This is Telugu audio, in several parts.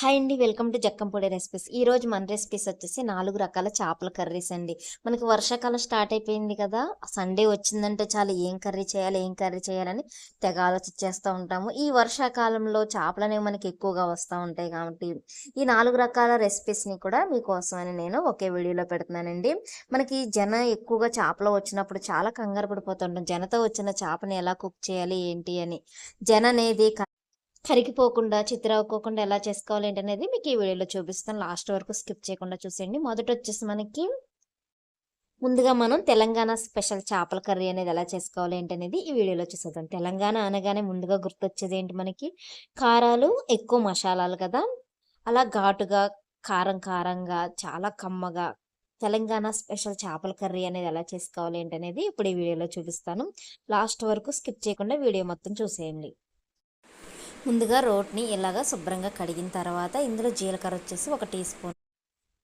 హాయ్ అండి వెల్కమ్ టు జక్కంపొడి రెసిపీస్. ఈ రోజు మన రెసిపీస్ వచ్చేసి నాలుగు రకాల చేపల కర్రీస్ అండి. మనకి వర్షాకాలం స్టార్ట్ అయిపోయింది కదా సండే వచ్చిందంటే చాలు ఏం కర్రీ చేయాలి ఏం కర్రీ చేయాలని తెగ ఆలోచించేస్తూ ఉంటాము. ఈ వర్షాకాలంలో చేపలు అనేవి మనకి ఎక్కువగా వస్తూ ఉంటాయి కాబట్టి ఈ నాలుగు రకాల రెసిపీస్ని కూడా మీకోసమని నేను ఒకే వీడియోలో పెడుతున్నానండి. మనకి జన ఎక్కువగా చేపలు వచ్చినప్పుడు చాలా కంగారు పడిపోతుంటాం. జనతో వచ్చిన చేపని ఎలా కుక్ చేయాలి ఏంటి అని. జన అనేది క- కరిగిపోకుండా చిత్రవ్వకోకుండా ఎలా చేసుకోవాలి ఏంటనేది మీకు ఈ వీడియోలో చూపిస్తాను. లాస్ట్ వరకు స్కిప్ చేయకుండా చూసేయండి. మొదట వచ్చేసి మనకి ముందుగా మనం తెలంగాణ స్పెషల్ చేపల కర్రీ అనేది ఎలా చేసుకోవాలి ఏంటనేది ఈ వీడియోలో చూసేద్దాం. తెలంగాణ అనగానే ముందుగా గుర్తొచ్చేది ఏంటి మనకి? కారాలు ఎక్కువ మసాలాలు కదా. అలా ఘాటుగా కారం కారంగా చాలా కమ్మగా తెలంగాణ స్పెషల్ చేపల కర్రీ అనేది ఎలా చేసుకోవాలి ఏంటనేది ఇప్పుడు ఈ వీడియోలో చూపిస్తాను. లాస్ట్ వరకు స్కిప్ చేయకుండా వీడియో మొత్తం చూసేయండి. ముందుగా రోట్ని ఇలాగా శుభ్రంగా కడిగిన తర్వాత ఇందులో జీలకర్ర వచ్చేసి ఒక టీ స్పూన్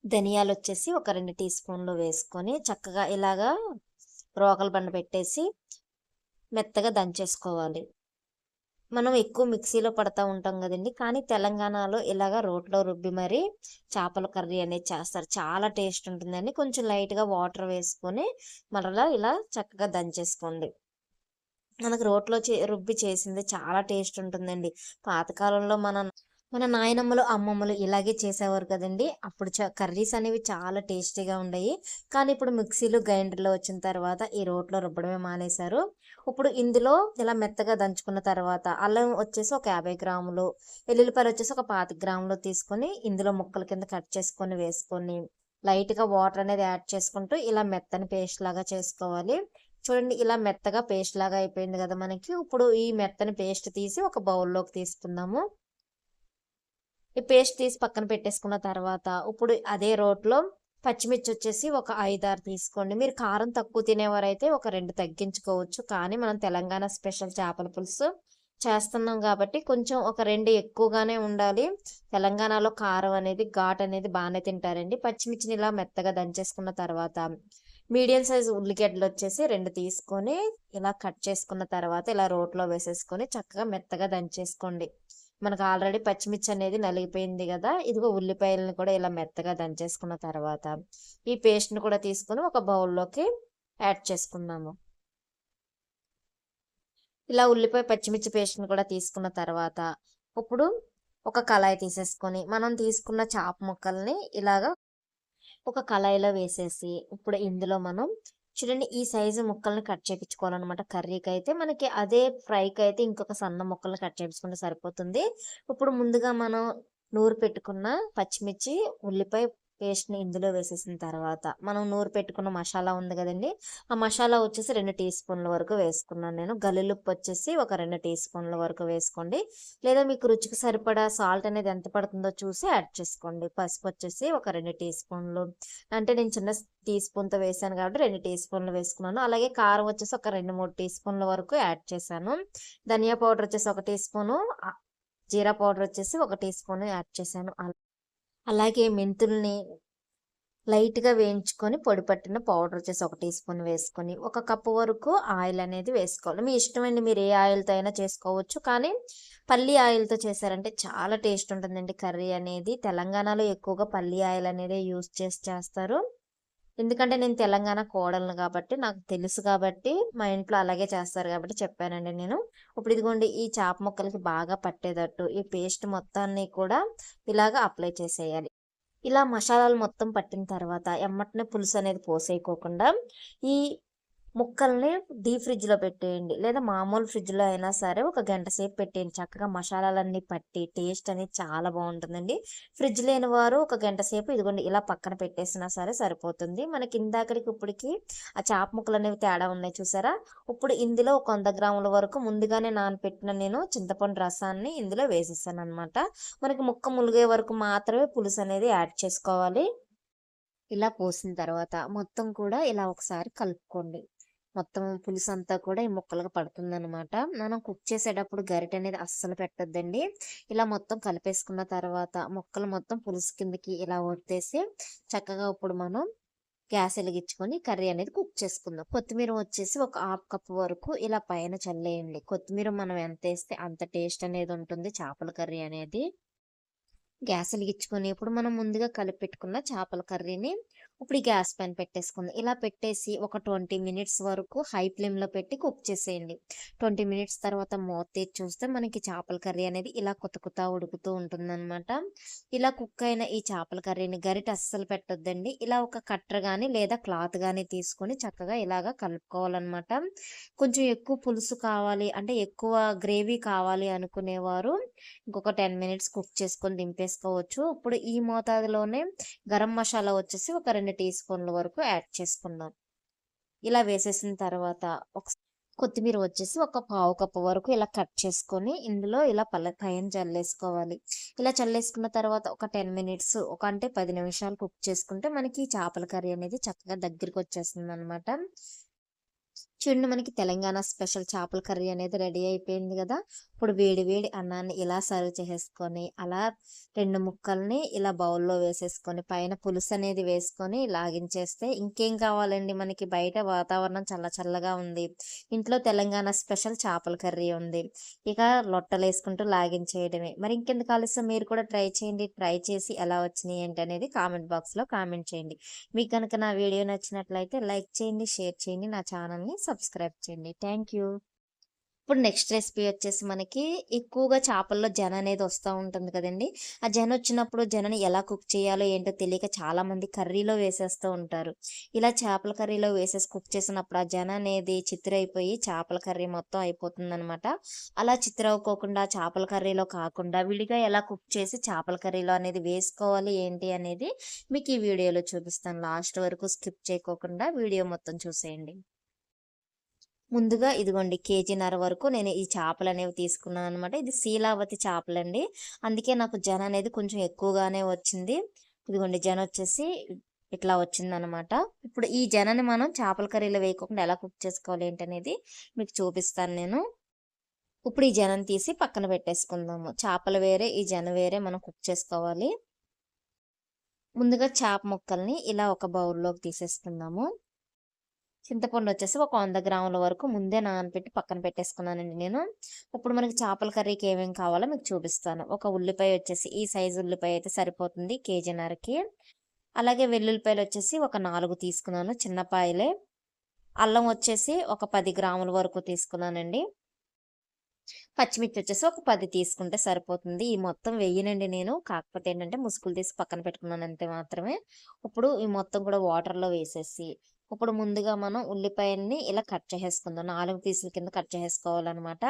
ధనియాలు వచ్చేసి ఒక రెండు టీ స్పూన్లు వేసుకొని చక్కగా ఇలాగా రోకల బండ పెట్టేసి మెత్తగా దంచేసుకోవాలి. మనం ఎక్కువ మిక్సీలో పడతా ఉంటాం కదండి కానీ తెలంగాణలో ఇలాగా రోట్లో రుబ్బి మరి చేపల కర్రీ అనేది చేస్తారు. చాలా టేస్ట్ ఉంటుందండి. కొంచెం లైట్గా వాటర్ వేసుకొని మరలా ఇలా చక్కగా దంచేసుకోండి. మనకు రోట్లో చే రుబ్బి చేసింది చాలా టేస్ట్ ఉంటుందండి. పాతకాలంలో మన మన నాయనమ్మలు అమ్మమ్మలు ఇలాగే చేసేవారు కదండి. అప్పుడు చ కర్రీస్ అనేవి చాలా టేస్టీగా ఉండేవి కానీ ఇప్పుడు మిక్సీలు గ్రైండర్లో వచ్చిన తర్వాత ఈ రోట్లో రుబ్బడమే మానేశారు. ఇప్పుడు ఇందులో ఇలా మెత్తగా దంచుకున్న తర్వాత అల్లం వచ్చేసి ఒక యాభై గ్రాములు వెల్లుల్లిపాయలు వచ్చేసి ఒక పాతి గ్రాములు తీసుకొని ఇందులో ముక్కల కింద కట్ చేసుకొని వేసుకొని లైట్గా వాటర్ అనేది యాడ్ చేసుకుంటూ ఇలా మెత్తని పేస్ట్ లాగా చేసుకోవాలి. చూడండి ఇలా మెత్తగా పేస్ట్ లాగా అయిపోయింది కదా మనకి. ఇప్పుడు ఈ మెత్తని పేస్ట్ తీసి ఒక బౌల్లోకి తీసుకుందాము. ఈ పేస్ట్ తీసి పక్కన పెట్టేసుకున్న తర్వాత ఇప్పుడు అదే రోట్లో పచ్చిమిర్చి వచ్చేసి ఒక ఐదారు తీసుకోండి. మీరు కారం తక్కువ తినేవారైతే ఒక రెండు తగ్గించుకోవచ్చు. కానీ మనం తెలంగాణ స్పెషల్ చేపల పులుసు చేస్తున్నాం కాబట్టి కొంచెం ఒక రెండు ఎక్కువగానే ఉండాలి. తెలంగాణలో కారం అనేది ఘాట్ అనేది బాగానే తింటారండి. పచ్చిమిర్చిని ఇలా మెత్తగా దంచేసుకున్న తర్వాత మీడియం సైజ్ ఉల్లిగడ్డలు వచ్చేసి రెండు తీసుకొని ఇలా కట్ చేసుకున్న తర్వాత ఇలా రోట్లో వేసేసుకొని చక్కగా మెత్తగా దంచేసుకోండి. మనకు ఆల్రెడీ పచ్చిమిర్చి అనేది నలిగిపోయింది కదా ఇదిగో ఉల్లిపాయలను కూడా ఇలా మెత్తగా దంచేసుకున్న తర్వాత ఈ పేస్ట్ని కూడా తీసుకొని ఒక బౌల్లోకి యాడ్ చేసుకున్నాము ఇలా ఉల్లిపాయ పచ్చిమిర్చి పేస్ట్ని కూడా తీసుకున్న తర్వాత ఇప్పుడు ఒక కళాయి తీసేసుకొని మనం తీసుకున్న చాప ముక్కల్ని ఇలాగా ఒక కళాయిలో వేసేసి ఇప్పుడు ఇందులో మనం చూడండి ఈ సైజు ముక్కల్ని కట్ చేయించుకోవాలన్నమాట కర్రీకి అయితే మనకి అదే ఫ్రైకి అయితే ఇంకొక సన్న ముక్కల్ని కట్ చేయించుకుంటే సరిపోతుంది. ఇప్పుడు ముందుగా మనం నూరు పెట్టుకున్న పచ్చిమిర్చి ఉల్లిపాయ పేస్ట్ని ఇందులో వేసేసిన తర్వాత మనం నూరు పెట్టుకున్న మసాలా ఉంది కదండి ఆ మసాలా వచ్చేసి రెండు టీ స్పూన్ల వరకు వేసుకున్నాను నేను. గల్లుప్పు వచ్చేసి ఒక రెండు టీ స్పూన్ల వరకు వేసుకోండి. లేదా మీకు రుచికి సరిపడా సాల్ట్ అనేది ఎంత పడుతుందో చూసి యాడ్ చేసుకోండి. పసుపు వచ్చేసి ఒక రెండు టీ స్పూన్లు. అంటే నేను చిన్న టీ స్పూన్తో వేసాను కాబట్టి రెండు టీ స్పూన్లు వేసుకున్నాను. అలాగే కారం వచ్చేసి ఒక రెండు మూడు టీ స్పూన్ల వరకు యాడ్ చేశాను. ధనియా పౌడర్ వచ్చేసి ఒక టీ స్పూను జీరా పౌడర్ వచ్చేసి ఒక టీ స్పూన్ యాడ్ చేశాను. అలా అలాగే మెంతుల్ని లైట్గా వేయించుకొని పొడి పట్టిన పౌడర్ వచ్చేసి ఒక టీ స్పూన్ వేసుకొని ఒక కప్పు వరకు ఆయిల్ అనేది వేసుకోవాలి. మీ ఇష్టమండి మీరు ఏ ఆయిల్తో అయినా చేసుకోవచ్చు. కానీ పల్లి ఆయిల్తో చేశారంటే చాలా టేస్ట్ ఉంటుందండి. కర్రీ అనేది తెలంగాణలో ఎక్కువగా పల్లి ఆయిల్ అనేది యూస్ చేసి చేస్తారు. ఎందుకంటే నేను తెలంగాణ కోడలను కాబట్టి నాకు తెలుసు కాబట్టి మా ఇంట్లో అలాగే చేస్తారు కాబట్టి చెప్పానండి నేను. ఇప్పుడు ఇదిగోండి ఈ చాప ముక్కలకి బాగా పట్టేటట్టు ఈ పేస్ట్ మొత్తాన్ని కూడా ఇలాగ అప్లై చేసేయాలి. ఇలా మసాలాలు మొత్తం పట్టిన తర్వాత ఎమ్మటనే పులుసు అనేది పోసేయకోకుండా ఈ ముక్కల్ని డీప్ ఫ్రిడ్జ్లో పెట్టేయండి. లేదా మామూలు ఫ్రిడ్జ్లో అయినా సరే ఒక గంట సేపు పెట్టేయండి. చక్కగా మసాలాలన్నీ పట్టి టేస్ట్ అనేది చాలా బాగుంటుందండి. ఫ్రిడ్జ్ లేని వారు ఒక గంట సేపు ఇదిగోండి ఇలా పక్కన పెట్టేసినా సరే సరిపోతుంది. మనకి ఇందాకడికి ఇప్పటికి ఆ చేప ముక్కలు అనేవి తేడా ఉన్నాయి చూసారా? ఇప్పుడు ఇందులో ఒక వంద గ్రాముల వరకు ముందుగానే నానపెట్టిన నేను చింతపండు రసాన్ని ఇందులో వేసేసాను అనమాట మనకి ముక్క ములిగే వరకు మాత్రమే పులుసు అనేది యాడ్ చేసుకోవాలి. ఇలా పోసిన తర్వాత మొత్తం కూడా ఇలా ఒకసారి కలుపుకోండి. మొత్తం పులుసు అంతా కూడా ఈ ముక్కలకు పడుతుంది అనమాట మనం కుక్ చేసేటప్పుడు గరిటె అనేది అస్సలు పెట్టద్దండి. ఇలా మొత్తం కలిపేసుకున్న తర్వాత ముక్కలు మొత్తం పులుసు కిందకి ఇలా ఒత్తేసి చక్కగా ఇప్పుడు మనం గ్యాస్ వెలిగించుకొని కర్రీ అనేది కుక్ చేసుకుందాం. కొత్తిమీర వచ్చేసి ఒక హాఫ్ కప్ వరకు ఇలా పైన చల్లేయండి. కొత్తిమీర మనం ఎంత వేస్తే అంత టేస్ట్ అనేది ఉంటుంది చేపల కర్రీ అనేది. గ్యాస్ వెలిగించుకొని ఇప్పుడు మనం ముందుగా కలిపి పెట్టుకున్న చేపల కర్రీని ఇప్పుడు గ్యాస్ పైన పెట్టేసుకుంది. ఇలా పెట్టేసి ఒక ట్వంటీ మినిట్స్ వరకు హై ఫ్లేమ్లో పెట్టి కుక్ చేసేయండి. ట్వంటీ మినిట్స్ తర్వాత మూత తీసి చూస్తే మనకి చేపల కర్రీ అనేది ఇలా కొత్త కొత్త ఉడుకుతూ ఉంటుందన్నమాట. ఇలా కుక్ అయిన ఈ చేపల కర్రీని గరిట అస్సలు పెట్టొద్దండి. ఇలా ఒక కట్టర్ కానీ లేదా క్లాత్ కానీ తీసుకొని చక్కగా ఇలాగా కలుపుకోవాలన్నమాట. కొంచెం ఎక్కువ పులుసు కావాలి అంటే ఎక్కువ గ్రేవీ కావాలి అనుకునేవారు ఇంకొక టెన్ మినిట్స్ కుక్ చేసుకొని దింపేసుకోవచ్చు. ఇప్పుడు ఈ మోతాదులోనే గరం మసాలా వచ్చేసి ఒక రెండు టీ స్పూన్ల వరకు యాడ్ చేసుకుందాం. ఇలా వేసేసిన తర్వాత ఒక కొత్తిమీర వచ్చేసి ఒక పావు కప్పు వరకు ఇలా కట్ చేసుకొని ఇందులో ఇలా పల్ల పైన చల్లేసుకోవాలి. ఇలా చల్లేసుకున్న తర్వాత ఒక టెన్ మినిట్స్ ఒక అంటే పది నిమిషాలు కుక్ చేసుకుంటే మనకి చేపల కర్రీ అనేది చక్కగా దగ్గరికి వచ్చేస్తుంది అనమాట చూడండి మనకి తెలంగాణ స్పెషల్ చేపల కర్రీ అనేది రెడీ అయిపోయింది కదా. ఇప్పుడు వేడి వేడి అన్నాన్ని ఇలా సర్వ్ చేసేసుకొని అలా రెండు ముక్కల్ని ఇలా బౌల్లో వేసేసుకొని పైన పులుసు అనేది వేసుకొని లాగించేస్తే ఇంకేం కావాలండి మనకి? బయట వాతావరణం చల్ల చల్లగా ఉంది. ఇంట్లో తెలంగాణ స్పెషల్ చేపల కర్రీ ఉంది. ఇక లొట్టలు వేసుకుంటూ లాగించేయడమే. మరి ఇంకెందుకు ఆలస్యం? మీరు కూడా ట్రై చేయండి. ట్రై చేసి ఎలా వచ్చినాయి ఏంటి అనేది కామెంట్ బాక్స్లో కామెంట్ చేయండి. మీకు కనుక నా వీడియో నచ్చినట్లయితే లైక్ చేయండి షేర్ చేయండి. నా ఛానల్ని సబ్స్క్రైబ్ చేయండి. థ్యాంక్ యూ ఇప్పుడు నెక్స్ట్ రెసిపీ వచ్చేసి మనకి ఎక్కువగా చేపల్లో జన అనేది వస్తూ ఉంటుంది కదండి. ఆ జన వచ్చినప్పుడు జనని ఎలా కుక్ చేయాలో ఏంటో తెలియక చాలా మంది కర్రీలో వేసేస్తూ ఉంటారు. ఇలా చేపల కర్రీలో వేసేసి కుక్ చేసినప్పుడు ఆ జన అనేది చిత్రైపోయి చేపల కర్రీ మొత్తం అయిపోతుంది అనమాట అలా చిత్రవుకోకుండా చేపల కర్రీలో కాకుండా విడిగా ఎలా కుక్ చేసి చేపల కర్రీలో అనేది వేసుకోవాలి ఏంటి అనేది మీకు ఈ వీడియోలో చూపిస్తాను. లాస్ట్ వరకు స్కిప్ చేయకోకుండా వీడియో మొత్తం చూసేయండి. ముందుగా ఇదిగోండి కేజీన్నర వరకు నేను ఈ చేపలు అనేవి తీసుకున్నాను అనమాట ఇది శీలావతి చేపలండి. అందుకే నాకు జన అనేది కొంచెం ఎక్కువగానే వచ్చింది. ఇదిగోండి జన వచ్చేసి ఇట్లా వచ్చిందనమాట ఇప్పుడు ఈ జనని మనం చేపల కర్రీలో వేయకుండా ఎలా కుక్ చేసుకోవాలి ఏంటనేది మీకు చూపిస్తాను నేను. ఇప్పుడు ఈ జనం తీసి పక్కన పెట్టేసుకుందాము. చేపలు వేరే ఈ జన వేరే మనం కుక్ చేసుకోవాలి. ముందుగా చేప ముక్కల్ని ఇలా ఒక బౌల్లోకి తీసేసుకుందాము. చింతపండు వచ్చేసి ఒక వంద గ్రాముల వరకు ముందే నానబెట్టి పక్కన పెట్టేసుకున్నానండి నేను. ఇప్పుడు మనకి చేపల కర్రీకి ఏమేమి కావాలో మీకు చూపిస్తాను. ఒక ఉల్లిపాయ వచ్చేసి ఈ సైజు ఉల్లిపాయ అయితే సరిపోతుంది కేజీన్నరకి. అలాగే వెల్లుల్లిపాయలు వచ్చేసి ఒక నాలుగు తీసుకున్నాను చిన్నపాయలే. అల్లం వచ్చేసి ఒక పది గ్రాముల వరకు తీసుకున్నానండి. పచ్చిమిర్చి వచ్చేసి ఒక పది తీసుకుంటే సరిపోతుంది. ఈ మొత్తం వెయ్యనండి నేను. కాకపోతే ఏంటంటే ముసుగులు తీసి పక్కన పెట్టుకున్నాను అంతే మాత్రమే. ఇప్పుడు ఈ మొత్తం కూడా వాటర్లో వేసేసి ఇప్పుడు ముందుగా మనం ఉల్లిపాయల్ని ఇలా కట్ చేసేసుకుందాం. నాలుగు పీసుల కింద కట్ చేసేసుకోవాలన్నమాట.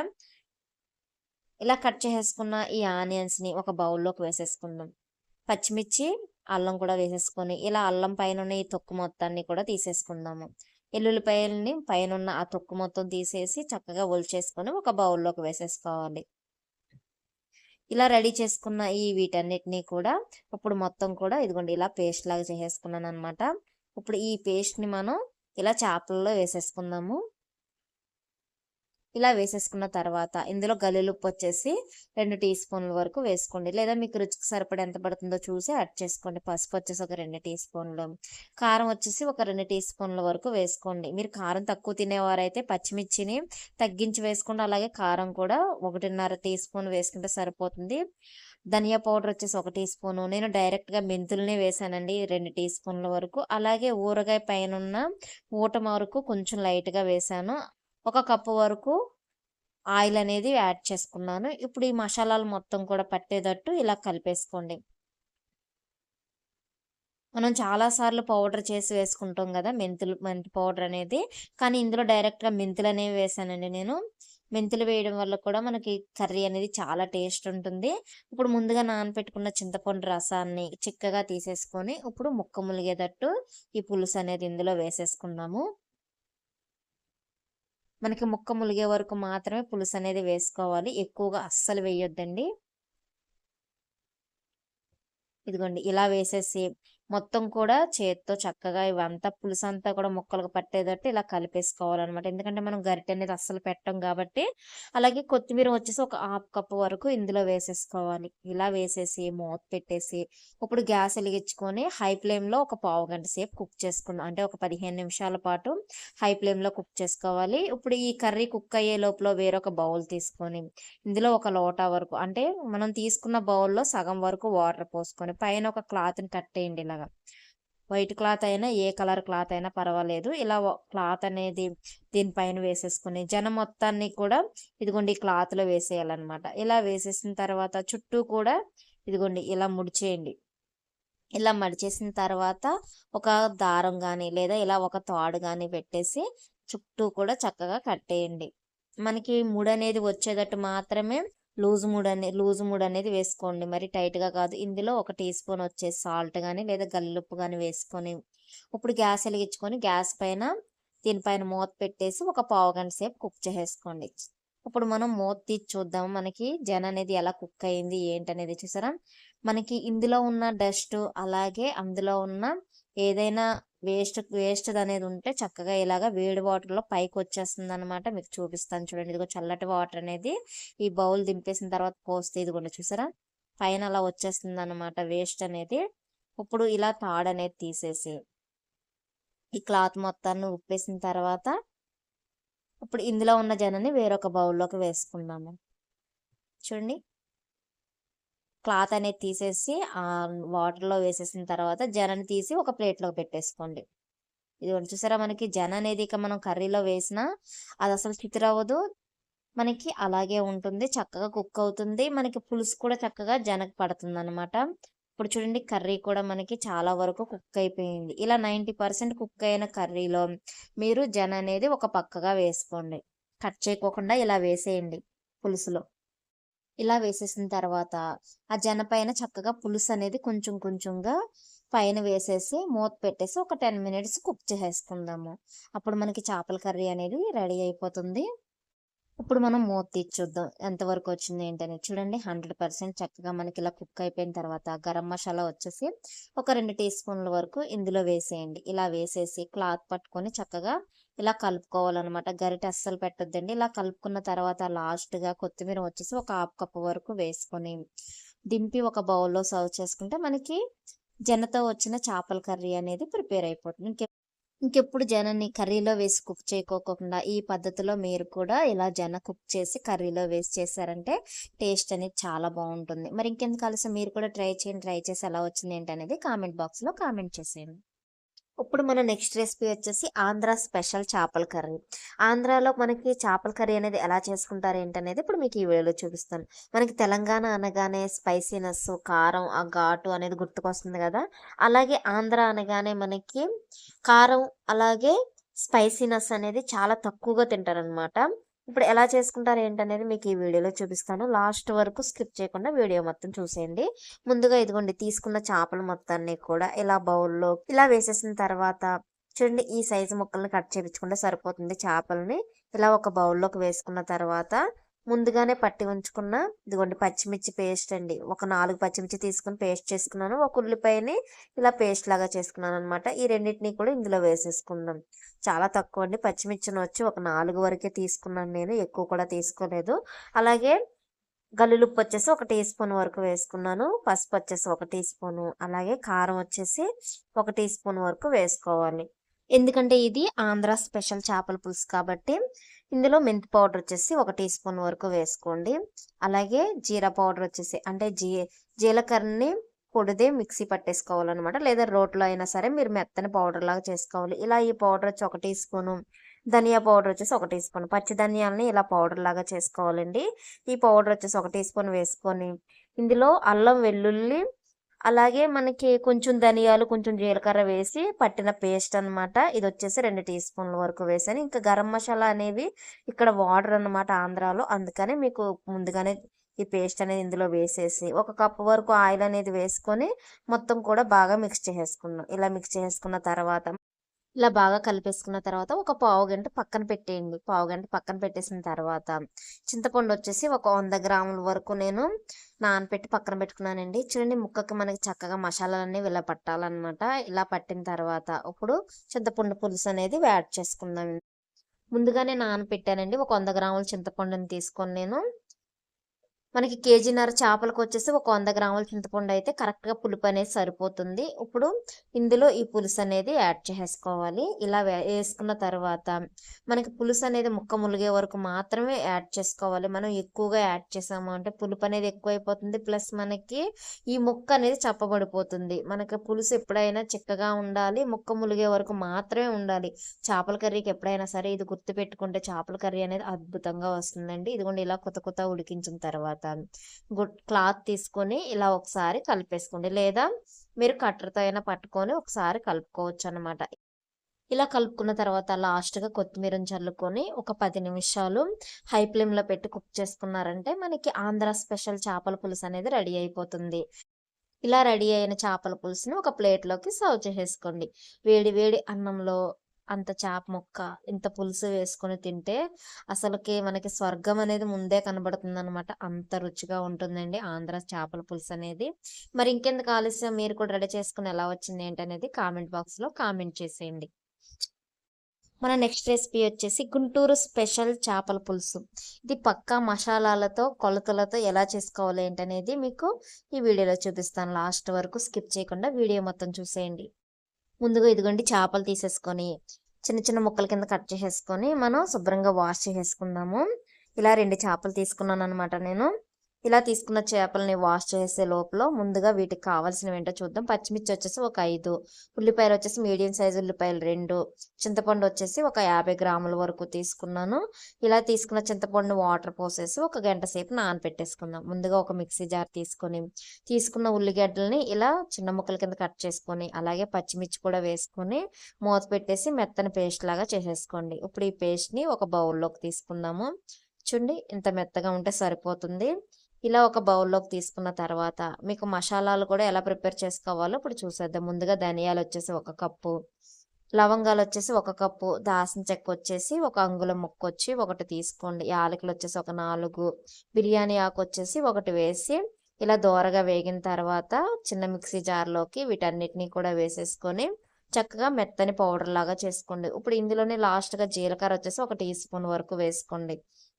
ఇలా కట్ చేసేసుకున్న ఈ ఆనియన్స్ని ఒక బౌల్లోకి వేసేసుకుందాం. పచ్చిమిర్చి అల్లం కూడా వేసేసుకొని ఇలా అల్లం పైన ఈ తొక్కు మొత్తాన్ని కూడా తీసేసుకుందాము. ఎల్లుల్లిపాయలని పైన ఉన్న ఆ తొక్కు మొత్తం తీసేసి చక్కగా ఒలిచేసుకొని ఒక బౌల్లోకి వేసేసుకోవాలి. ఇలా రెడీ చేసుకున్న ఈ వీటన్నిటిని కూడా ఇప్పుడు మొత్తం కూడా ఇదిగోండి ఇలా పేస్ట్ లాగా చేసేసుకున్నాను అనమాట ఇప్పుడు ఈ పేస్ట్ని మనం ఇలా చేపలలో వేసేసుకుందాము. ఇలా వేసేసుకున్న తర్వాత ఇందులో గల్లుప్పు వచ్చేసి రెండు టీ స్పూన్ల వరకు వేసుకోండి. లేదా మీకు రుచికి సరిపడే ఎంత పడుతుందో చూసి యాడ్ చేసుకోండి. పసుపు వచ్చేసి ఒక రెండు టీ స్పూన్లు. కారం వచ్చేసి ఒక రెండు టీ స్పూన్ల వరకు వేసుకోండి. మీరు కారం తక్కువ తినేవారైతే పచ్చిమిర్చిని తగ్గించి వేసుకోండి. అలాగే కారం కూడా ఒకటిన్నర టీ స్పూన్ వేసుకుంటే సరిపోతుంది. ధనియా పౌడర్ వచ్చేసి ఒక టీ స్పూను నేను డైరెక్ట్గా మెంతులనే వేసానండి రెండు టీ స్పూన్ల వరకు. అలాగే ఊరగాయ పైన ఉన్న ఊటం వరకు కొంచెం లైట్గా వేసాను. ఒక కప్పు వరకు ఆయిల్ అనేది యాడ్ చేసుకున్నాను. ఇప్పుడు ఈ మసాలాలు మొత్తం కూడా పట్టేటట్టు ఇలా కలిపేసుకోండి. మనం చాలాసార్లు పౌడర్ చేసి వేసుకుంటాం కదా మెంతులు మెంతి పౌడర్ అనేది. కానీ ఇందులో డైరెక్ట్గా మెంతులు అనేవి వేసానండి నేను. మెంతులు వేయడం వల్ల కూడా మనకి కర్రీ అనేది చాలా టేస్ట్ ఉంటుంది. ఇప్పుడు ముందుగా నానపెట్టుకున్న చింతపండు రసాన్ని చిక్కగా తీసేసుకొని ఇప్పుడు ముక్క ములిగేటట్టు ఈ పులుసు అనేది ఇందులో వేసేసుకున్నాము మనకి ముక్క ములిగే వరకు మాత్రమే పులుసు అనేది వేసుకోవాలి. ఎక్కువగా అస్సలు వేయొద్దండి. ఇదిగోండి ఇలా వేసేసి మొత్తం కూడా చేత్తో చక్కగా ఇవంతా పులుసు అంతా కూడా ముక్కలకు పట్టేటట్టు ఇలా కలిపేసుకోవాలనమాట. ఎందుకంటే మనం గరిటె అనేది అస్సలు పెట్టం కాబట్టి అలాగే కొత్తిమీర వచ్చేసి ఒక హాఫ్ కప్ వరకు ఇందులో వేసేసుకోవాలి. ఇలా వేసేసి మూత పెట్టేసి ఇప్పుడు గ్యాస్ వెలిగించుకొని హై ఫ్లేమ్‌లో ఒక పావు గంట సేపు కుక్ చేసుకున్నాం అంటే ఒక 15 నిమిషాల పాటు హై ఫ్లేమ్‌లో కుక్ చేసుకోవాలి. ఇప్పుడు ఈ కర్రీ కుక్ అయ్యే లోపల వేరొక బౌల్ తీసుకొని ఇందులో ఒక లోటా వరకు అంటే మనం తీసుకున్న బౌల్‌లో సగం వరకు వాటర్ పోసుకొని పైన ఒక క్లాత్‌ని కట్టేయండి ఇలాగా. వైట్ క్లాత్ అయినా ఏ కలర్ క్లాత్ అయినా పర్వాలేదు. ఇలా క్లాత్ అనేది దీనిపైన వేసేసుకొని జనం మొత్తాన్ని కూడా ఇదిగోండి క్లాత్‌లో వేసేయాలన్నమాట ఇలా వేసేసిన తర్వాత చుట్టూ కూడా ఇదిగోండి ఇలా ముడిచేయండి. ఇలా మడిచేసిన తర్వాత ఒక దారం కానీ లేదా ఇలా ఒక తాడు కానీ పెట్టేసి చుట్టూ కూడా చక్కగా కట్టేయండి. మనకి ముడనేది వచ్చేటట్టు మాత్రమే లూజ్ మూడ్ అనే లూజ్ మూడ్ అనేది వేసుకోండి. మరి టైట్‌గా కాదు. ఇందులో ఒక టీ స్పూన్ వచ్చేసి సాల్ట్ కానీ లేదా గల్లుప్పు కానీ వేసుకొని ఇప్పుడు గ్యాస్ వెలిగించుకొని గ్యాస్ పైన దీనిపైన మూత పెట్టేసి ఒక పావు గంట సేపు కుక్ చేసేసుకోండి. ఇప్పుడు మనం మూత తీసి చూద్దాం. మనకి జన అనేది ఎలా కుక్ అయింది ఏంటనేది చూసారా? మనకి ఇందులో ఉన్న డస్ట్ అలాగే అందులో ఉన్న ఏదైనా వేస్ట్ వేస్ట్ అనేది ఉంటే చక్కగా ఇలాగా వేడి వాటర్‌లో అనమాట మీకు చూపిస్తాను చూడండి. ఇదిగో చల్లటి వాటర్ అనేది ఈ బౌల్ దింపేసిన తర్వాత పోస్తే ఇదిగోండి చూసారా? పైన అలా వచ్చేస్తుంది అనమాట వేస్ట్ అనేది. ఇప్పుడు ఇలా తాడనేది తీసేసి ఈ క్లాత్ మొత్తాన్ని ఉప్పేసిన తర్వాత ఇప్పుడు ఇందులో ఉన్న జనని వేరొక బౌల్‌లోకి వేసుకుందాము. చూడండి. క్లాత్ అనేది తీసేసి ఆ వాటర్‌లో వేసేసిన తర్వాత జనని తీసి ఒక ప్లేట్లో పెట్టేసుకోండి. ఇది చూసారా? మనకి జన అనేది ఇక మనం కర్రీలో వేసినా అది అసలు చితిరవ్వదు. మనకి అలాగే ఉంటుంది. చక్కగా కుక్ అవుతుంది. మనకి పులుసు కూడా చక్కగా జనకు పడుతుందనమాట. ఇప్పుడు చూడండి కర్రీ కూడా మనకి చాలా వరకు కుక్ అయిపోయింది. ఇలా 90% కుక్ అయిన కర్రీలో మీరు జన అనేది ఒక పక్కగా వేసుకోండి. కట్ చేయకోకుండా ఇలా వేసేయండి పులుసులో. ఇలా వేసేసిన తర్వాత ఆ జన పైన చక్కగా పులుసు అనేది కొంచెం కొంచెంగా పైన వేసేసి మూత పెట్టేసి ఒక 10 మినిట్స్ కుక్ చేసేసుకుందాము. అప్పుడు మనకి చేపల కర్రీ అనేది రెడీ అయిపోతుంది. ఇప్పుడు మనం మూత తీసి చూద్దాం. ఎంతవరకు వచ్చింది ఏంటనేది. చూడండి 100% చక్కగా మనకి ఇలా కుక్ అయిపోయిన తర్వాత గరం మసాలా వచ్చేసి ఒక రెండు టీ స్పూన్ల వరకు ఇందులో వేసేయండి. ఇలా వేసేసి క్లాత్ పట్టుకొని చక్కగా ఇలా కలుపుకోవాలన్నమాట గరిటె అస్సలు పెట్టొద్దండి. ఇలా కలుపుకున్న తర్వాత లాస్ట్‌గా కొత్తిమీర వచ్చేసి ఒక హాఫ్ కప్ వరకు వేసుకొని దింపి ఒక బౌల్‌లో సర్వ్ చేసుకుంటే మనకి జనతో వచ్చిన చేపల కర్రీ అనేది ప్రిపేర్ అయిపోతుంది. ఇంకే ఇంకెప్పుడు జనని కర్రీలో వేసి కుక్ చేయకోకుండా ఈ పద్ధతిలో మీరు కూడా ఇలా జన కుక్ చేసి కర్రీలో వేసి చేశారంటే టేస్ట్ అనేది చాలా బాగుంటుంది మరి ఇంకెందుకు కలిసి మీరు కూడా ట్రై చేయండి. ట్రై చేసి ఎలా వచ్చింది ఏంటనేది కామెంట్ బాక్స్‌లో కామెంట్ చేసేయండి. ఇప్పుడు మన నెక్స్ట్ రెసిపీ వచ్చేసి ఆంధ్ర స్పెషల్ చేపల కర్రీ. ఆంధ్రాలో మనకి చేపల కర్రీ అనేది ఎలా చేసుకుంటారు ఏంటనేది ఇప్పుడు మీకు ఈ వీడియోలో చూపిస్తాను. మనకి తెలంగాణ అనగానే స్పైసీనెస్, కారం, ఆ ఘాటు అనేది గుర్తుకొస్తుంది కదా అలాగే ఆంధ్ర అనగానే మనకి కారం అలాగే స్పైసీనెస్ అనేది చాలా తక్కువగా తింటారనమాట. ఇప్పుడు ఎలా చేసుకుంటారు ఏంటనేది మీకు ఈ వీడియోలో చూపిస్తాను. లాస్ట్ వరకు స్కిప్ చేయకుండా వీడియో మొత్తం చూసేయండి. ముందుగా ఇదిగోండి తీసుకున్న చేపలు మొత్తాన్ని కూడా ఇలా బౌల్‌లో ఇలా వేసేసిన తర్వాత చూడండి ఈ సైజు ముక్కల్ని కట్ చేపించుకుంటే సరిపోతుంది చేపలని. ఇలా ఒక బౌల్‌లోకి వేసుకున్న తర్వాత ముందుగానే పట్టి ఉంచుకున్న ఇదిగోండి పచ్చిమిర్చి పేస్ట్ అండి. ఒక నాలుగు పచ్చిమిర్చి తీసుకొని పేస్ట్ చేసుకున్నాను. ఒక ఉల్లిపాయని ఇలా పేస్ట్ లాగా చేసుకున్నాను అనమాట ఈ రెండింటిని కూడా ఇందులో వేసేసుకుందాం. చాలా తక్కువ అండి పచ్చిమిర్చిని వచ్చి ఒక నాలుగు వరకే తీసుకున్నాను నేను. ఎక్కువ కూడా తీసుకోలేదు. అలాగే గల్లులుప్పు వచ్చేసి ఒక టీ స్పూన్ వరకు వేసుకున్నాను. పసుపు వచ్చేసి ఒక టీ స్పూను. అలాగే కారం వచ్చేసి ఒక టీ స్పూన్ వరకు వేసుకోవాలి. ఎందుకంటే ఇది ఆంధ్ర స్పెషల్ చేపల పులుసు కాబట్టి ఇందులో మెంతి పౌడర్ వచ్చేసి ఒక టీ స్పూన్ వరకు వేసుకోండి. అలాగే జీరా పౌడర్ వచ్చేసి అంటే జీ జీలకర్రని పొడిదే మిక్సీ పట్టేసుకోవాలనమాట. లేదా రోట్లో అయినా సరే మీరు మెత్తని పౌడర్ లాగా చేసుకోవాలి. ఇలా ఈ పౌడర్ వచ్చి ఒక టీ స్పూను, ధనియా పౌడర్ వచ్చేసి ఒక టీ స్పూన్. పచ్చి ధనియాలని ఇలా పౌడర్ లాగా చేసుకోవాలండి. ఈ పౌడర్ వచ్చేసి ఒక టీ స్పూన్ వేసుకొని ఇందులో అల్లం, వెల్లుల్లి అలాగే మనకి కొంచెం ధనియాలు, కొంచెం జీలకర్ర వేసి పట్టిన పేస్ట్ అనమాట. ఇదొచ్చేసి 2 టీ స్పూన్ల వరకు వేసాను ఇంకా గరం మసాలా అనేవి ఇక్కడ వాటర్ అన్నమాట ఆంధ్రాలో. అందుకని మీకు ముందుగానే ఈ పేస్ట్ అనేది ఇందులో వేసేసి ఒక కప్పు వరకు ఆయిల్ అనేది వేసుకొని మొత్తం కూడా బాగా మిక్స్ చేసేసుకున్నాం. ఇలా మిక్స్ చేసుకున్న తర్వాత ఇలా బాగా కలిపేసుకున్న తర్వాత ఒక పావు గంట పక్కన పెట్టేయండి. పావు గంట పక్కన పెట్టేసిన తర్వాత చింతపండు వచ్చేసి ఒక వంద గ్రాముల వరకు నేను నానపెట్టి పక్కన పెట్టుకున్నానండి. చూడండి ముక్కకి మనకి చక్కగా మసాలాలన్నీ ఇలా పట్టాలన్నమాట. ఇలా పట్టిన తర్వాత ఇప్పుడు చింతపండు పులుసు అనేది యాడ్ చేసుకుందాం. ముందుగానే నానపెట్టానండి. ఒక వంద గ్రాముల చింతపండుని తీసుకొని నేను మనకి కేజీన్నర చేపలకు వచ్చేసి ఒక వంద గ్రాముల చింతపండు అయితే కరెక్ట్గా పులుపు అనేది సరిపోతుంది. ఇప్పుడు ఇందులో ఈ పులుసు అనేది యాడ్ చేసుకోవాలి ఇలా వేసుకున్న తర్వాత మనకి పులుసు అనేది ముక్క ములిగే వరకు మాత్రమే యాడ్ చేసుకోవాలి. మనం ఎక్కువగా యాడ్ చేసాము అంటే పులుపు అనేది ఎక్కువైపోతుంది. ప్లస్ మనకి ఈ ముక్క అనేది చప్పబడిపోతుంది. మనకి పులుసు ఎప్పుడైనా చిక్కగా ఉండాలి ముక్క ములిగే వరకు మాత్రమే ఉండాలి. చేపల కర్రీకి ఎప్పుడైనా సరే ఇది గుర్తు పెట్టుకుంటే చేపల కర్రీ అనేది అద్భుతంగా వస్తుందండి. ఇదిగోండి ఇలా కొత్త కొత్త ఉడికించిన తర్వాత గుడ్ క్లాత్ తీసుకొని ఇలా ఒకసారి కలిపేసుకోండి. లేదా మీరు కట్టర్తో అయినా పట్టుకొని ఒకసారి కలుపుకోవచ్చు అనమాట ఇలా కలుపుకున్న తర్వాత లాస్ట్గా కొత్తిమీరను చల్లుకొని ఒక పది నిమిషాలు హై ఫ్లేమ్లో పెట్టి కుక్ చేసుకున్నారంటే మనకి ఆంధ్ర స్పెషల్ చేపల పులుసు అనేది రెడీ అయిపోతుంది. ఇలా రెడీ అయిన చేపల పులుసును ఒక ప్లేట్లోకి సర్వ్ చేసేసుకోండి. వేడి వేడి అన్నంలో అంత చేప ముక్క ఇంత పులుసు వేసుకొని తింటే అసలుకి మనకి స్వర్గం అనేది ముందే కనబడుతుంది అనమాట అంత రుచిగా ఉంటుందండి ఆంధ్ర చేపల పులుసు అనేది. మరి ఇంకెందుకు ఆలస్యం? మీరు కూడా రెడీ చేసుకుని ఎలా వచ్చింది ఏంటి అనేది కామెంట్ బాక్స్లో కామెంట్ చేసేయండి. మన నెక్స్ట్ రెసిపీ వచ్చేసి గుంటూరు స్పెషల్ చేపల పులుసు. ఇది పక్కా మసాలాలతో కొలతలతో ఎలా చేసుకోవాలి ఏంటనేది మీకు ఈ వీడియోలో చూపిస్తాను. లాస్ట్ వరకు స్కిప్ చేయకుండా వీడియో మొత్తం చూసేయండి. ముందుగా ఇదిగోండి చేపలు తీసేసుకొని చిన్న చిన్న ముక్కల కింద కట్ చేసేసుకొని మనం శుభ్రంగా వాష్ చేసేసుకుందాము. ఇలా రెండు చేపలు తీసుకున్నాను అనమాట నేను. ఇలా తీసుకున్న చేపలని వాష్ చేసే లోపల ముందుగా వీటికి కావాల్సినవి ఏంటో చూద్దాం. పచ్చిమిర్చి వచ్చేసి ఒక ఐదు ఉల్లిపాయలు వచ్చేసి మీడియం సైజు ఉల్లిపాయలు రెండు చింతపండు వచ్చేసి ఒక యాభై గ్రాముల వరకు తీసుకున్నాను. ఇలా తీసుకున్న చింతపండు వాటర్ పోసేసి ఒక గంట సేపు నానపెట్టేసుకుందాం. ముందుగా ఒక మిక్సీ జార్ తీసుకొని తీసుకున్న ఉల్లిగడ్డలని ఇలా చిన్న ముక్కల కింద కట్ చేసుకొని అలాగే పచ్చిమిర్చి కూడా వేసుకొని మూత పెట్టేసి మెత్తని పేస్ట్ లాగా చేసేసుకోండి. ఇప్పుడు ఈ పేస్ట్ని ఒక బౌల్లోకి తీసుకుందాము. చూడండి ఇంత మెత్తగా ఉంటే సరిపోతుంది. ఇలా ఒక బౌల్లోకి తీసుకున్న తర్వాత మీకు మసాలాలు కూడా ఎలా ప్రిపేర్ చేసుకోవాలో ఇప్పుడు చూసేద్దాం. ముందుగా ధనియాలు వచ్చేసి ఒక కప్పు లవంగాలు వచ్చేసి ఒక కప్పు దాసిన చెక్క వచ్చేసి ఒక అంగుళం ముక్క వచ్చి ఒకటి తీసుకోండి. యాలకులు వచ్చేసి ఒక నాలుగు బిర్యానీ ఆకు వచ్చేసి ఒకటి వేసి ఇలా దోరగా వేగిన తర్వాత చిన్న మిక్సీ జార్లోకి వీటన్నిటిని కూడా వేసేసుకొని చక్కగా మెత్తని పౌడర్ లాగా చేసుకోండి. ఇప్పుడు ఇందులోనే లాస్ట్గా జీలకర్ర వచ్చేసి ఒక టీ స్పూన్ వరకు వేసుకోండి.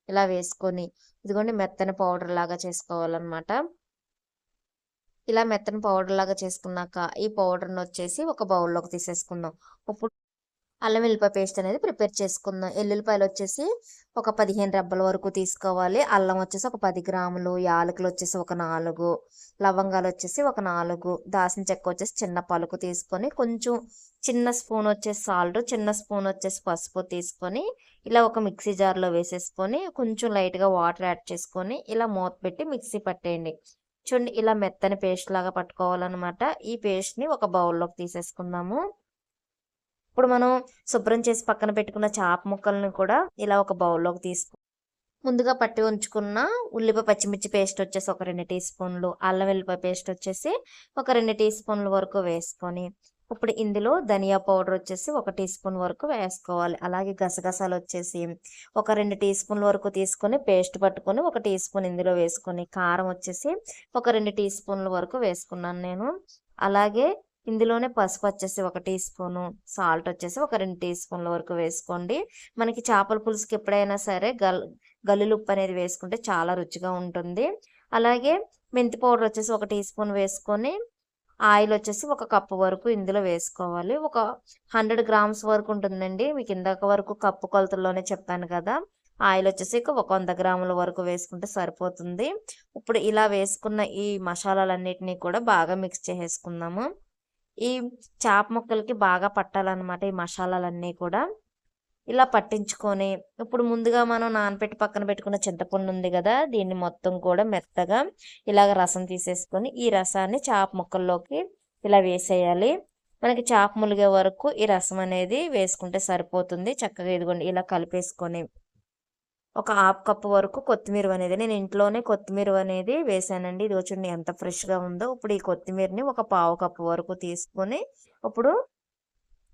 ఇలా వేసుకొని ఇదిగోండి మెత్తని పౌడర్ లాగా చేసుకోవాలన్నమాట. ఇలా మెత్తని పౌడర్ లాగా చేసుకున్నాక ఈ పౌడర్ని వచ్చేసి ఒక బౌల్లోకి తీసేసుకుందాం. ఇప్పుడు అల్లం వెల్లిపాయ పేస్ట్ అనేది ప్రిపేర్ చేసుకుందాం. ఎల్లుల్లిపాయలు వచ్చేసి ఒక పదిహేను రెబ్బల వరకు తీసుకోవాలి. అల్లం వచ్చేసి ఒక పది గ్రాములు యాలకులు వచ్చేసి ఒక నాలుగు లవంగాలు వచ్చేసి ఒక నాలుగు దాసిన చెక్క వచ్చేసి చిన్న పలుకు తీసుకొని కొంచెం చిన్న స్పూన్ వచ్చేసి సాల్ట్ చిన్న స్పూన్ వచ్చేసి పసుపు తీసుకొని ఇలా ఒక మిక్సీ జార్లో వేసేసుకొని కొంచెం లైట్గా వాటర్ యాడ్ చేసుకొని ఇలా మూత పెట్టి మిక్సీ పట్టేయండి. చూడండి ఇలా మెత్తని పేస్ట్ లాగా పట్టుకోవాలన్నమాట. ఈ పేస్ట్ని ఒక బౌల్లోకి తీసేసుకుందాము. ఇప్పుడు మనం శుభ్రం చేసి పక్కన పెట్టుకున్న చాప ముక్కలను కూడా ఇలా ఒక బౌల్లోకి తీసుకు ముందుగా పట్టి ఉంచుకున్న ఉల్లిపాయ పచ్చిమిర్చి పేస్ట్ వచ్చేసి ఒక రెండు టీ స్పూన్లు అల్లం వెల్లిపాయ పేస్ట్ వచ్చేసి ఒక రెండు టీ స్పూన్ల వరకు వేసుకొని ఇప్పుడు ఇందులో ధనియా పౌడర్ వచ్చేసి ఒక టీ స్పూన్ వరకు వేసుకోవాలి. అలాగే గసగసాలు వచ్చేసి ఒక రెండు టీ స్పూన్ల వరకు తీసుకొని పేస్ట్ పట్టుకొని ఒక టీ స్పూన్ ఇందులో వేసుకొని కారం వచ్చేసి ఒక రెండు టీ స్పూన్ల వరకు వేసుకున్నాను నేను. అలాగే ఇందులోనే పసుపు వచ్చేసి ఒక టీ స్పూను సాల్ట్ వచ్చేసి ఒక రెండు టీ స్పూన్ల వరకు వేసుకోండి. మనకి చేపల పులుసుకి ఎప్పుడైనా సరే గల్ గల్లులుప్పు అనేది వేసుకుంటే చాలా రుచిగా ఉంటుంది. అలాగే మెంతి పౌడర్ వచ్చేసి ఒక టీ స్పూన్ వేసుకొని ఆయిల్ వచ్చేసి ఒక కప్పు వరకు ఇందులో వేసుకోవాలి. ఒక హండ్రెడ్ గ్రామ్స్ వరకు ఉంటుందండి. మీకు ఇందాక వరకు కప్పు కొలతల్లోనే చెప్పాను కదా. ఆయిల్ వచ్చేసి ఒక వంద గ్రాముల వరకు వేసుకుంటే సరిపోతుంది. ఇప్పుడు ఇలా వేసుకున్న ఈ మసాలాలన్నిటినీ కూడా బాగా మిక్స్ చేసేసుకుందాము. ఈ చేప ముక్కలకి బాగా పట్టాలన్నమాట ఈ మసాలాలన్నీ కూడా. ఇలా పట్టించుకొని ఇప్పుడు ముందుగా మనం నానపెట్టి పక్కన పెట్టుకున్న చింతపండు ఉంది కదా దీన్ని మొత్తం కూడా మెత్తగా ఇలాగ రసం తీసేసుకొని ఈ రసాన్ని చేప ముక్కల్లోకి ఇలా వేసేయాలి. మనకి చేప ములిగే వరకు ఈ రసం అనేది వేసుకుంటే సరిపోతుంది. చక్కగా ఇదిగోండి ఇలా కలిపేసుకొని ఒక హాఫ్ కప్ వరకు కొత్తిమీర అనేది నేను ఇంట్లోనే కొత్తిమీర అనేది వేసానండి. ఇది చూడండి ఎంత ఫ్రెష్గా ఉందో. ఇప్పుడు ఈ కొత్తిమీరని ఒక పావు కప్పు వరకు తీసుకొని ఇప్పుడు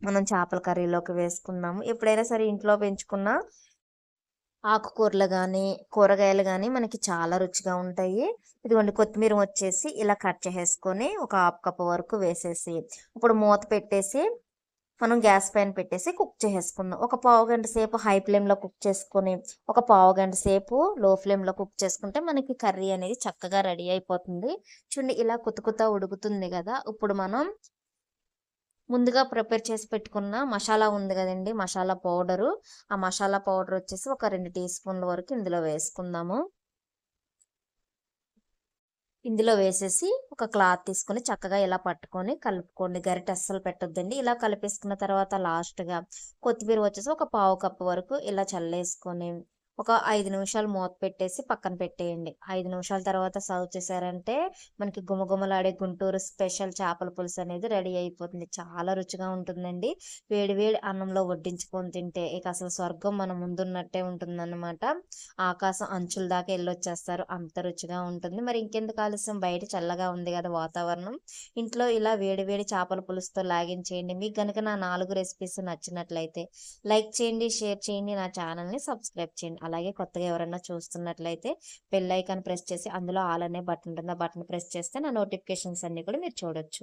మనం చేపల కర్రీలోకి వేసుకుందాము. ఎప్పుడైనా సరే ఇంట్లో పెంచుకున్న ఆకుకూరలు కానీ కూరగాయలు కానీ మనకి చాలా రుచిగా ఉంటాయి. ఇదిగోండి కొత్తిమీర వచ్చేసి ఇలా కట్ చేసేసుకొని ఒక హాఫ్ కప్ వరకు వేసేసి ఇప్పుడు మూత పెట్టేసి మనం గ్యాస్ పైన పెట్టేసి కుక్ చేసేసుకుందాం. ఒక పావు గంట సేపు హై ఫ్లేమ్లో కుక్ చేసుకొని ఒక పావు గంట సేపు లో ఫ్లేమ్లో కుక్ చేసుకుంటే మనకి కర్రీ అనేది చక్కగా రెడీ అయిపోతుంది. చూడండి ఇలా కుతుకుతా ఉడుకుతుంది కదా. ఇప్పుడు మనం ముందుగా ప్రిపేర్ చేసి పెట్టుకున్న మసాలా ఉంది కదండి మసాలా పౌడరు. ఆ మసాలా పౌడర్ వచ్చేసి ఒక రెండు టీ స్పూన్ల వరకు ఇందులో వేసుకుందాము. ఇందులో వేసేసి ఒక క్లాత్ తీసుకొని చక్కగా ఇలా పట్టుకొని కలుపుకోండి. గరిట అస్సలు పెట్టొద్దండి. ఇలా కలిపేసుకున్న తర్వాత లాస్ట్గా కొత్తిమీర వచ్చేసి ఒక పావు కప్పు వరకు ఇలా చల్లేసుకొని ఒక ఐదు నిమిషాలు మూత పెట్టేసి పక్కన పెట్టేయండి. ఐదు నిమిషాల తర్వాత సర్వ్ చేశారంటే మనకి గుమగుమలాడే గుంటూరు స్పెషల్ చేపల పులుసు అనేది రెడీ అయిపోతుంది. చాలా రుచిగా ఉంటుందండి. వేడి వేడి అన్నంలో వడ్డించుకొని తింటే ఇక అసలు స్వర్గం మన ముందున్నట్టే ఉంటుందన్నమాట. ఆకాశం అంచుల దాకా వెళ్ళొచ్చేస్తారు అంత రుచిగా ఉంటుంది. మరి ఇంకెందుకు ఆలస్యం? బయట చల్లగా ఉంది కదా వాతావరణం. ఇంట్లో ఇలా వేడి వేడి చేపల పులుసుతో లాగించేయండి. మీకు కనుక నా నాలుగు రెసిపీస్ నచ్చినట్లయితే లైక్ చేయండి షేర్ చేయండి నా ఛానల్ని సబ్స్క్రైబ్ చేయండి. అలాగే కొత్తగా ఎవరైనా చూస్తున్నట్లయితే బెల్ ఐకాన్ ప్రెస్ చేసి అందులో ఆల్ అనే బటన్ ఉంటుంది. ఆ బటన్ ప్రెస్ చేస్తే నా నోటిఫికేషన్స్ అన్ని కూడా మీరు చూడొచ్చు.